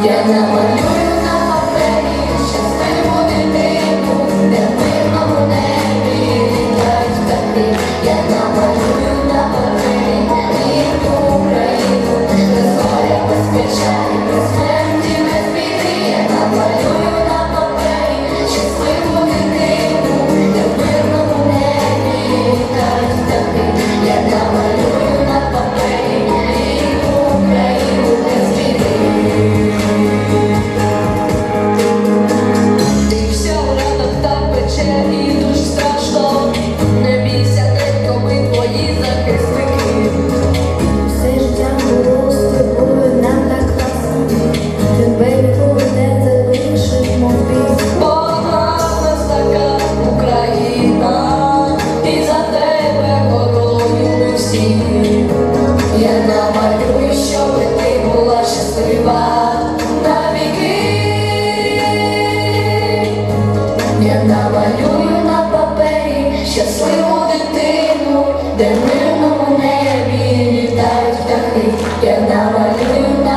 Я намалюю на папері щасливу дитину, де в небі літають птахи. Я намалюю на папері літають птахи. Я намалюю на папері